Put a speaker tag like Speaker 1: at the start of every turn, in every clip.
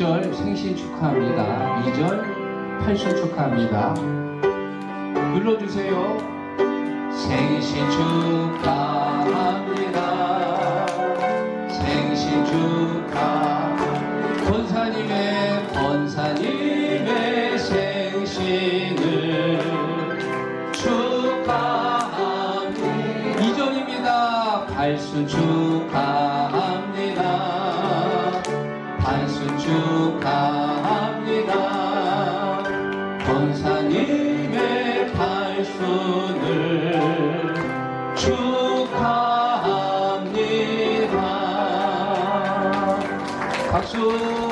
Speaker 1: 1절 생신 축하합니다. 2절 팔순 축하합니다. 눌러주세요. 생신 축하합니다. 생신 축하. 권사님의 권사님의 생신을 축하합니다. 2절입니다. 팔순 축하합니다. 축하합니다. 권사님의 팔순을 축하합니다. 박수.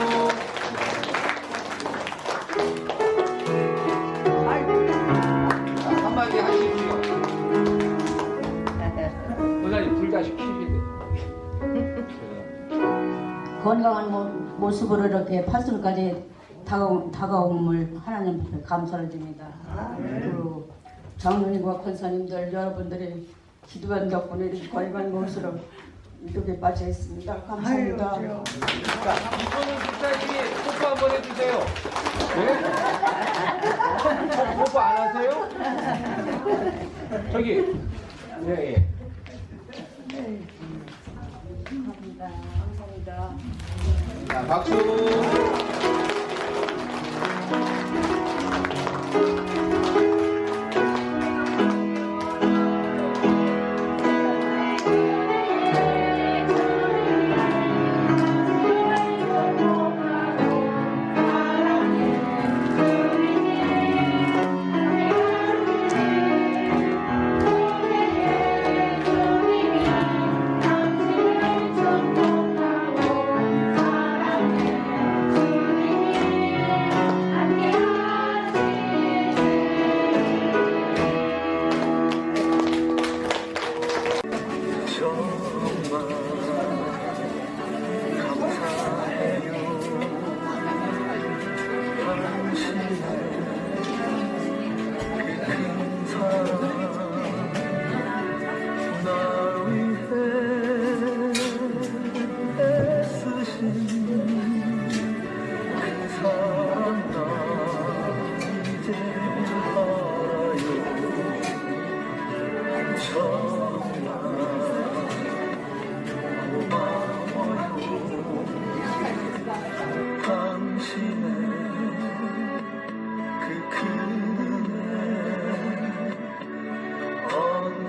Speaker 2: 건강한 모- 모습으로 이렇게 다가온, 다가옴을 하나님 앞에 감사를 드립니다. 그리고 장로님과 권사님들 여러분들이 기도한 덕분에 이렇게 건강한 모습으로 이렇게 빠져 있습니다. 감사합니다.
Speaker 1: 이거는 집사님이 뽀뽀 한번 해주세요. 네? 뽀- 뽀뽀 안 하세요? 저기, 예, 예.
Speaker 2: 감사합니다. 감사합니다.
Speaker 1: 자, 박수.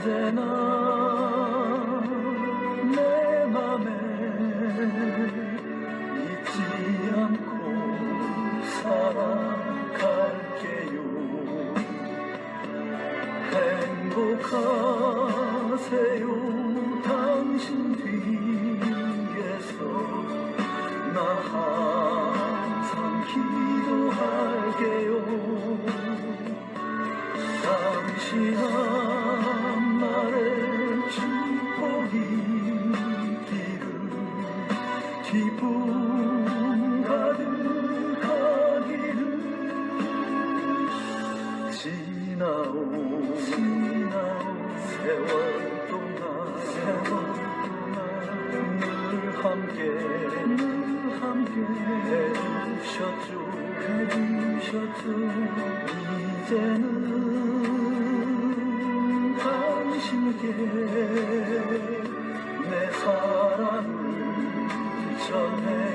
Speaker 3: then I 기쁨 가득하기를 지나온 지나온 세월 동안 세월 동안 늘 함께 늘 함께 해주셨죠 해주셨죠 이제는 당신께 내삶 children.